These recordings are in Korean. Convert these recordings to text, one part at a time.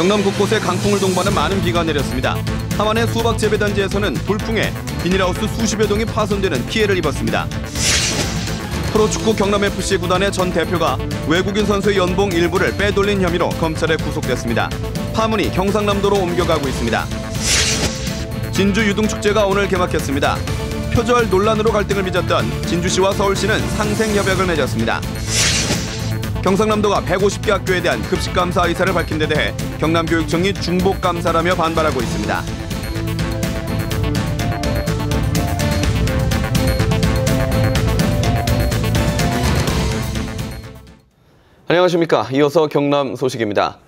경남 곳곳에 강풍을 동반한 많은 비가 내렸습니다. 하만의 수박 재배 단지에서는 돌풍에 비닐하우스 수십여 동이 파손되는 피해를 입었습니다. 프로축구 경남FC 구단의 전 대표가 외국인 선수의 연봉 일부를 빼돌린 혐의로 검찰에 구속됐습니다. 파문이 경상남도로 옮겨가고 있습니다. 진주 유등축제가 오늘 개막했습니다. 표절 논란으로 갈등을 빚었던 진주시와 서울시는 상생협약을 맺었습니다. 경상남도가 150개 학교에 대한 급식감사 의사를 밝힌 데 대해 경남교육청이 중복 감사라며 반발하고 있습니다. 안녕하십니까. 이어서 경남 소식입니다.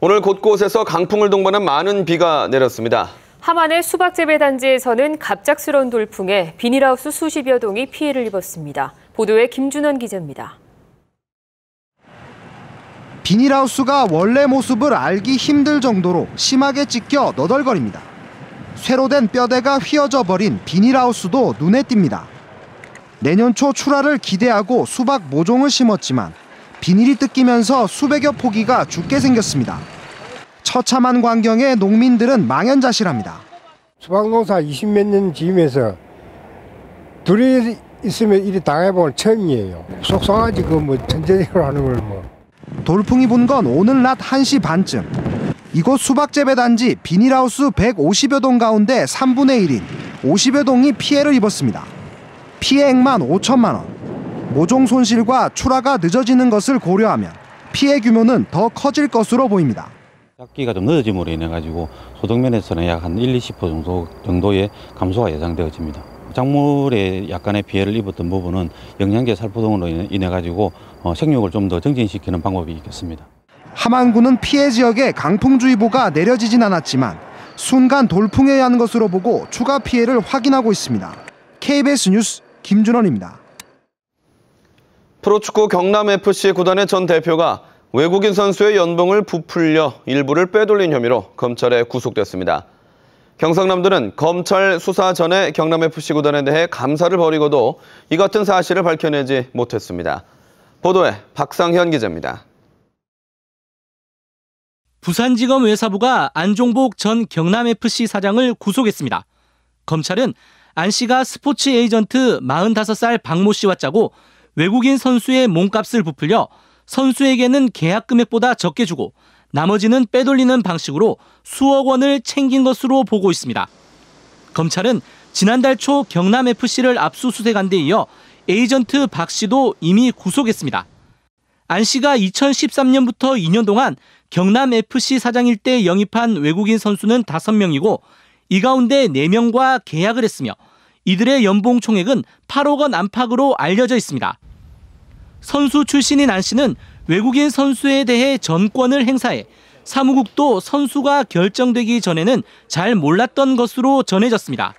오늘 곳곳에서 강풍을 동반한 많은 비가 내렸습니다. 하만의 수박 재배 단지에서는 갑작스러운 돌풍에 비닐하우스 수십여 동이 피해를 입었습니다. 보도에 김준원 기자입니다. 비닐하우스가 원래 모습을 알기 힘들 정도로 심하게 찢겨 너덜거립니다. 쇠로 된 뼈대가 휘어져 버린 비닐하우스도 눈에 띕니다. 내년 초 출하를 기대하고 수박 모종을 심었지만 비닐이 뜯기면서 수백여 포기가 죽게 생겼습니다. 처참한 광경에 농민들은 망연자실합니다. 수박 농사 20몇 년 지으면서 둘이 있으면 이리 당해본 처음이에요. 속상하지 그뭐 천재적으로 하는 걸 뭐. 돌풍이 분 건 오늘 낮 1시 반쯤. 이곳 수박 재배 단지 비닐하우스 150여 동 가운데 3분의 1인 50여 동이 피해를 입었습니다. 피해액만 5천만 원. 모종 손실과 출하가 늦어지는 것을 고려하면 피해 규모는 더 커질 것으로 보입니다. 작기가 좀 늦어짐으로 인해 가지고 소득면에서는 약 한 1, 20% 정도 정도의 감소가 예상되어집니다. 작물에 약간의 피해를 입었던 부분은 영양제 살포등으로 인해 가지고 어, 생육을 좀 더 정진시키는 방법이 있겠습니다. 함안군은 피해 지역에 강풍주의보가 내려지진 않았지만 순간 돌풍에 의한 것으로 보고 추가 피해를 확인하고 있습니다. KBS 뉴스 김준원입니다. 프로축구 경남FC 구단의 전 대표가 외국인 선수의 연봉을 부풀려 일부를 빼돌린 혐의로 검찰에 구속됐습니다. 경상남도는 검찰 수사 전에 경남FC 구단에 대해 감사를 벌이고도 이 같은 사실을 밝혀내지 못했습니다. 보도에 박상현 기자입니다. 부산지검 외사부가 안종복 전 경남FC 사장을 구속했습니다. 검찰은 안 씨가 스포츠 에이전트 45살 박모 씨와 짜고 외국인 선수의 몸값을 부풀려 선수에게는 계약 금액보다 적게 주고 나머지는 빼돌리는 방식으로 수억 원을 챙긴 것으로 보고 있습니다. 검찰은 지난달 초 경남FC를 압수수색한 데 이어 에이전트 박 씨도 이미 구속했습니다. 안 씨가 2013년부터 2년 동안 경남FC 사장일 때 영입한 외국인 선수는 5명이고 이 가운데 4명과 계약을 했으며 이들의 연봉 총액은 8억 원 안팎으로 알려져 있습니다. 선수 출신인 안 씨는 외국인 선수에 대해 전권을 행사해 사무국도 선수가 결정되기 전에는 잘 몰랐던 것으로 전해졌습니다.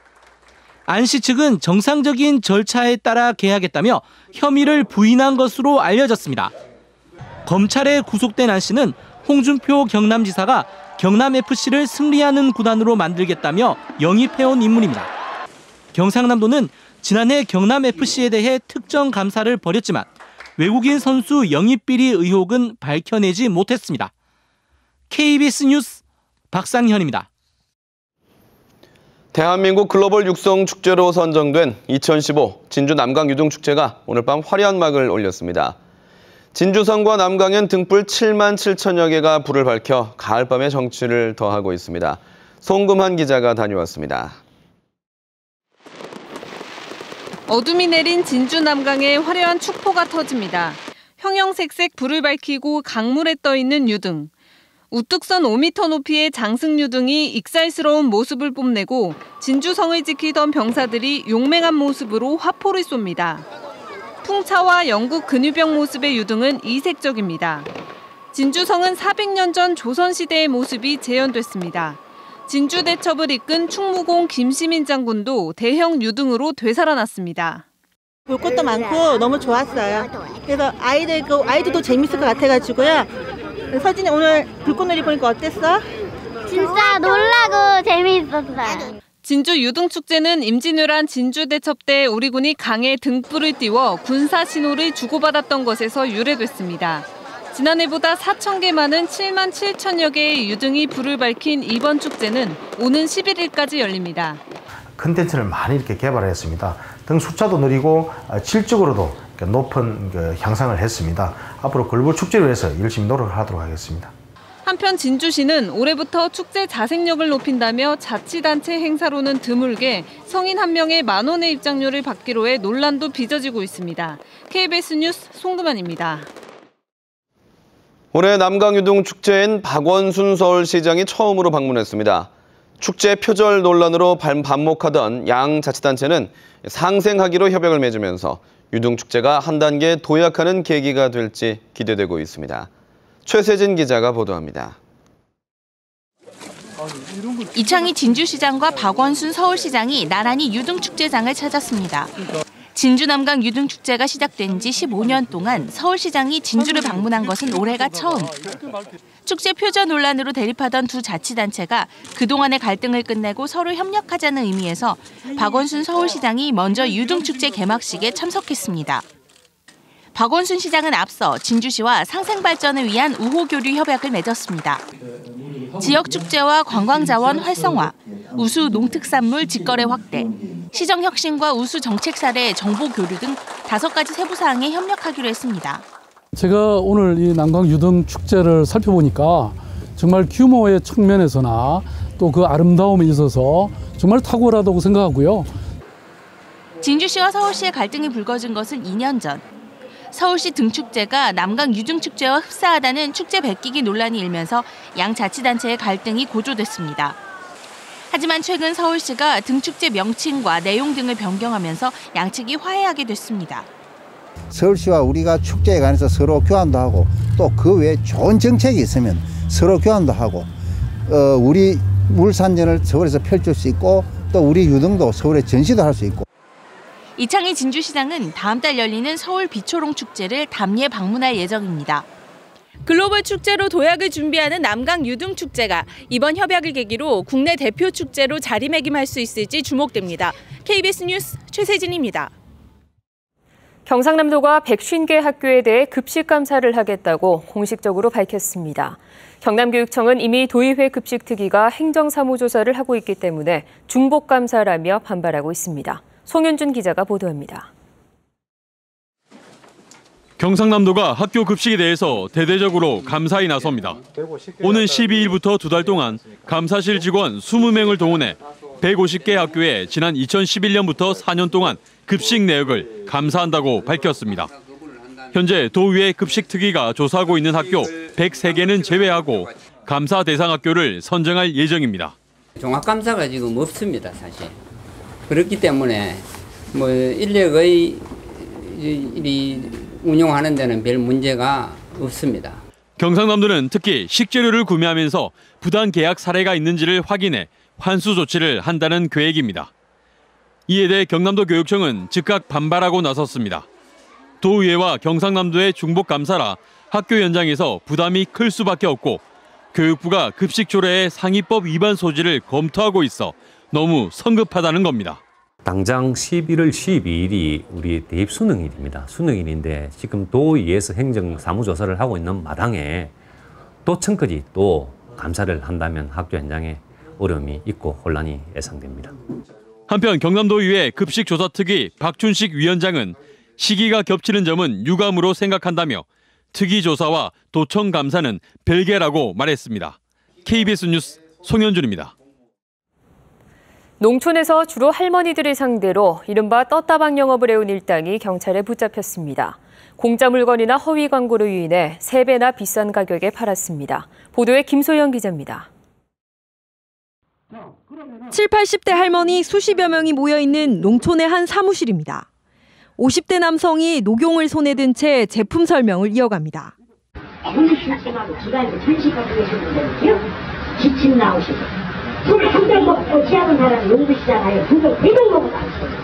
안씨 측은 정상적인 절차에 따라 계약했다며 혐의를 부인한 것으로 알려졌습니다. 검찰에 구속된 안 씨는 홍준표 경남지사가 경남FC를 승리하는 구단으로 만들겠다며 영입해온 인물입니다. 경상남도는 지난해 경남FC에 대해 특정 감사를 벌였지만 외국인 선수 영입 비리 의혹은 밝혀내지 못했습니다. KBS 뉴스 박상현입니다. 대한민국 글로벌 육성 축제로 선정된 2015 진주 남강 유등 축제가 오늘 밤 화려한 막을 올렸습니다. 진주성과 남강엔 등불 7만 7천여 개가 불을 밝혀 가을밤의 정취를 더하고 있습니다. 송금한 기자가 다녀왔습니다. 어둠이 내린 진주 남강에 화려한 축포가 터집니다. 형형색색 불을 밝히고 강물에 떠 있는 유등. 우뚝 선 5m 높이의 장승 유등이 익살스러운 모습을 뽐내고 진주성을 지키던 병사들이 용맹한 모습으로 화포를 쏩니다. 풍차와 영국 근위병 모습의 유등은 이색적입니다. 진주성은 400년 전 조선시대의 모습이 재현됐습니다. 진주대첩을 이끈 충무공 김시민 장군도 대형 유등으로 되살아났습니다. 볼 것도 많고 너무 좋았어요. 그래서 아이들 그 아이들도 재밌을 것 같아가지고요. 서진이 오늘 불꽃놀이 보니까 어땠어? 진짜 놀라고 재미있었어요. 진주 유등축제는 임진왜란 진주대첩 때 우리 군이 강에 등불을 띄워 군사 신호를 주고받았던 것에서 유래됐습니다. 지난해보다 4천 개 많은 7만 7천여 개의 유등이 불을 밝힌 이번 축제는 오는 11일까지 열립니다. 컨텐츠를 많이 이렇게 개발했습니다. 등 숫자도 느리고 어, 질적으로도 높은 그 향상을 했습니다. 앞으로 글보 축제를 위해서 열심히 노력을 하도록 하겠습니다. 한편 진주시는 올해부터 축제 자생력을 높인다며 자치단체 행사로는 드물게 성인 한 명에 만 원의 입장료를 받기로 해 논란도 빚어지고 있습니다. KBS 뉴스 송금환입니다. 올해 남강유등 축제엔 박원순 서울시장이 처음으로 방문했습니다. 축제 표절 논란으로 반- 반목하던 양 자치단체는 상생하기로 협약을 맺으면서 유등축제가 한 단계 도약하는 계기가 될지 기대되고 있습니다. 최세진 기자가 보도합니다. 이창희 진주시장과 박원순 서울시장이 나란히 유등축제장을 찾았습니다. 진주 남강 유등축제가 시작된 지 15년 동안 서울시장이 진주를 방문한 것은 올해가 처음. 축제 표절 논란으로 대립하던 두 자치단체가 그동안의 갈등을 끝내고 서로 협력하자는 의미에서 박원순 서울시장이 먼저 유등축제 개막식에 참석했습니다. 박원순 시장은 앞서 진주시와 상생 발전을 위한 우호 교류 협약을 맺었습니다. 지역 축제와 관광 자원 활성화, 우수 농특산물 직거래 확대, 시정 혁신과 우수 정책 사례 정보 교류 등 다섯 가지 세부 사항에 협력하기로 했습니다. 제가 오늘 이 남강 유등 축제를 살펴보니까 정말 규모의 측면에서나 또 그 아름다움에 있어서 정말 탁월하다고 생각하고요. 진주시와 서울시의 갈등이 불거진 것은 2년 전. 서울시 등축제가 남강 유등축제와 흡사하다는 축제 베끼기 논란이 일면서 양 자치단체의 갈등이 고조됐습니다. 하지만 최근 서울시가 등축제 명칭과 내용 등을 변경하면서 양측이 화해하게 됐습니다. 서울시와 우리가 축제에 관해서 서로 교환도 하고 또 그 외에 좋은 정책이 있으면 서로 교환도 하고 어, 우리 물산전을 서울에서 펼칠 수 있고 또 우리 유등도 서울에 전시도 할 수 있고 이창희 진주시장은 다음 달 열리는 서울 비초롱 축제를 담례 방문할 예정입니다. 글로벌 축제로 도약을 준비하는 남강 유등 축제가 이번 협약을 계기로 국내 대표 축제로 자리매김할 수 있을지 주목됩니다. KBS 뉴스 최세진입니다. 경상남도가 150개 학교에 대해 급식 감사를 하겠다고 공식적으로 밝혔습니다. 경남교육청은 이미 도의회 급식 특위가 행정사무조사를 하고 있기 때문에 중복 감사라며 반발하고 있습니다. 송현준 기자가 보도합니다. 경상남도가 학교 급식에 대해서 대대적으로 감사에 나섭니다. 오는 12일부터 두 달 동안 감사실 직원 20명을 동원해 150개 학교에 지난 2011년부터 4년 동안 급식 내역을 감사한다고 밝혔습니다. 현재 도의회 급식 특위가 조사하고 있는 학교 103개는 제외하고 감사 대상 학교를 선정할 예정입니다. 종합감사가 지금 없습니다, 사실. 그렇기 때문에 뭐 인력의 이 운영하는 데는 별 문제가 없습니다. 경상남도는 특히 식재료를 구매하면서 부당 계약 사례가 있는지를 확인해 환수 조치를 한다는 계획입니다. 이에 대해 경남도 교육청은 즉각 반발하고 나섰습니다. 도의회와 경상남도의 중복 감사라 학교 현장에서 부담이 클 수밖에 없고 교육부가 급식 조례의 상위법 위반 소지를 검토하고 있어 너무 성급하다는 겁니다. 당장 11월 12일이 우리 대입 수능일입니다. 수능일인데 지금 도의회에서 행정사무조사를 하고 있는 마당에 도청까지 또 감사를 한다면 학교 현장에 어려움이 있고 혼란이 예상됩니다. 한편 경남도의회 급식조사특위 박춘식 위원장은 시기가 겹치는 점은 유감으로 생각한다며 특위 조사와 도청 감사는 별개라고 말했습니다. KBS 뉴스 송현준입니다. 농촌에서 주로 할머니들을 상대로 이른바 떴다방 영업을 해온 일당이 경찰에 붙잡혔습니다. 공짜 물건이나 허위 광고로 유인해 3배나 비싼 가격에 팔았습니다. 보도에 김소영 기자입니다. 7, 80대 할머니 수십여 명이 모여 있는 농촌의 한 사무실입니다. 50대 남성이 녹용을 손에 든 채 제품 설명을 이어갑니다. 아무리 실증하고 집안에서 천식하고 계셨는데요. 기침 나오시고 술한병 먹고 취하는 사람이 용두시잖아요. 세병 먹어도 안 취해요.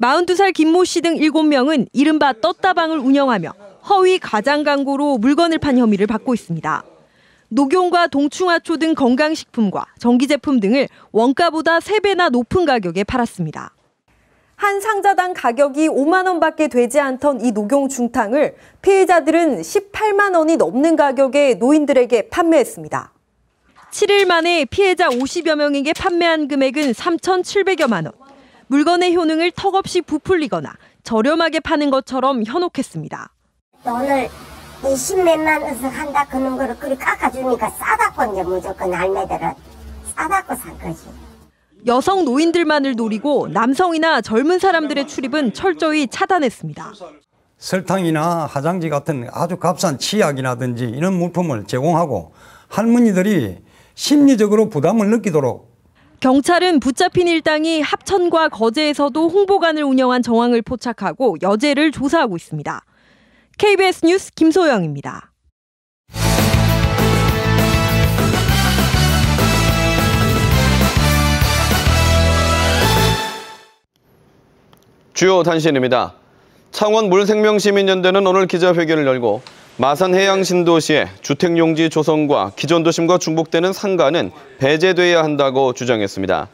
42살 김모 씨 등 7명은 이른바 떴다방을 운영하며 허위 가장 광고로 물건을 판 혐의를 받고 있습니다. 녹용과 동충하초 등 건강식품과 전기제품 등을 원가보다 3배나 높은 가격에 팔았습니다. 한 상자당 가격이 5만 원밖에 되지 않던 이 녹용 중탕을 피해자들은 18만 원이 넘는 가격에 노인들에게 판매했습니다. 7일 만에 피해자 50여 명에게 판매한 금액은 3,700여만 원. 물건의 효능을 턱없이 부풀리거나 저렴하게 파는 것처럼 현혹했습니다. 오늘 20몇만 원씩 한다 그런 거를 그리 깎아주니까 싸다고 이제 무조건 할매들은 싸다고 산 거지. 여성 노인들만을 노리고 남성이나 젊은 사람들의 출입은 철저히 차단했습니다. 설탕이나 화장지 같은 아주 값싼 치약이라든지 이런 물품을 제공하고 할머니들이 심리적으로 부담을 느끼도록 경찰은 붙잡힌 일당이 합천과 거제에서도 홍보관을 운영한 정황을 포착하고 여죄를 조사하고 있습니다. KBS 뉴스 김소영입니다. 주요 단신입니다. 창원 물생명시민연대는 오늘 기자회견을 열고 마산 해양 신도시의 주택용지 조성과 기존 도심과 중복되는 상가는 배제돼야 한다고 주장했습니다.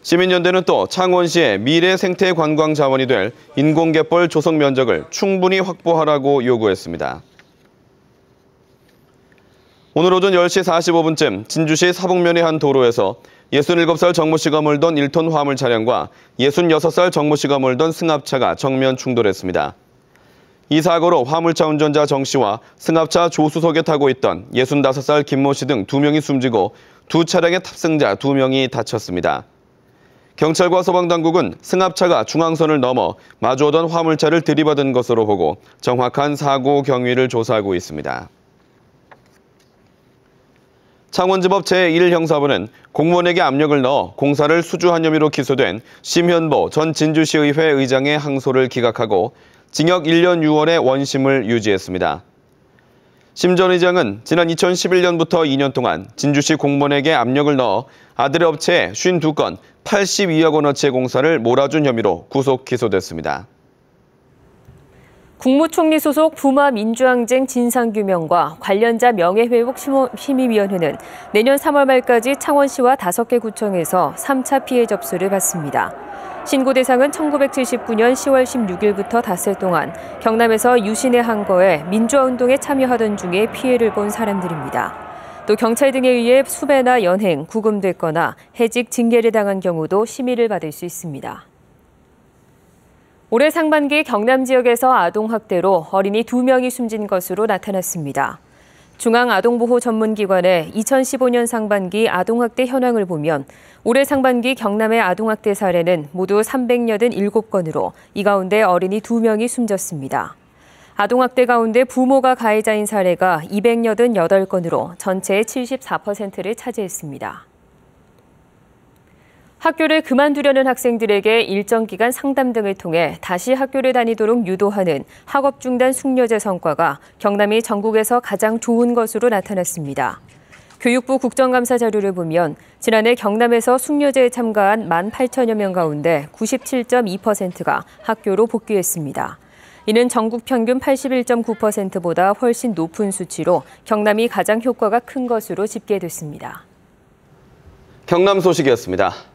시민연대는 또 창원시의 미래 생태 관광 자원이 될 인공갯벌 조성 면적을 충분히 확보하라고 요구했습니다. 오늘 오전 10시 45분쯤 진주시 사북면의 한 도로에서 67살 정모 씨가 몰던 1톤 화물 차량과 66살 정모 씨가 몰던 승합차가 정면 충돌했습니다. 이 사고로 화물차 운전자 정 씨와 승합차 조수석에 타고 있던 65살 김모 씨 등 2명이 숨지고 두 차량의 탑승자 2명이 다쳤습니다. 경찰과 소방당국은 승합차가 중앙선을 넘어 마주오던 화물차를 들이받은 것으로 보고 정확한 사고 경위를 조사하고 있습니다. 창원지법 제1형사부는 공무원에게 압력을 넣어 공사를 수주한 혐의로 기소된 심현보 전 진주시의회 의장의 항소를 기각하고 징역 1년 6월의 원심을 유지했습니다. 심 전 의장은 지난 2011년부터 2년 동안 진주시 공무원에게 압력을 넣어 아들의 업체에 52건 82억 원어치의 공사를 몰아준 혐의로 구속 기소됐습니다. 국무총리 소속 부마 민주항쟁 진상규명과 관련자 명예회복 심의위원회는 내년 3월 말까지 창원시와 5개 구청에서 3차 피해 접수를 받습니다. 신고 대상은 1979년 10월 16일부터 닷새 동안 경남에서 유신의 항거에 민주화운동에 참여하던 중에 피해를 본 사람들입니다. 또 경찰 등에 의해 수배나 연행, 구금됐거나 해직, 징계를 당한 경우도 심의를 받을 수 있습니다. 올해 상반기 경남 지역에서 아동 학대로 어린이 2명이 숨진 것으로 나타났습니다. 중앙아동보호전문기관의 2015년 상반기 아동학대 현황을 보면 올해 상반기 경남의 아동학대 사례는 모두 387건으로 이 가운데 어린이 2명이 숨졌습니다. 아동학대 가운데 부모가 가해자인 사례가 288건으로 전체의 74%를 차지했습니다. 학교를 그만두려는 학생들에게 일정 기간 상담 등을 통해 다시 학교를 다니도록 유도하는 학업 중단 숙려제 성과가 경남이 전국에서 가장 좋은 것으로 나타났습니다. 교육부 국정감사 자료를 보면 지난해 경남에서 숙려제에 참가한 1만 8천여 명 가운데 97.2%가 학교로 복귀했습니다. 이는 전국 평균 81.9%보다 훨씬 높은 수치로 경남이 가장 효과가 큰 것으로 집계됐습니다. 경남 소식이었습니다.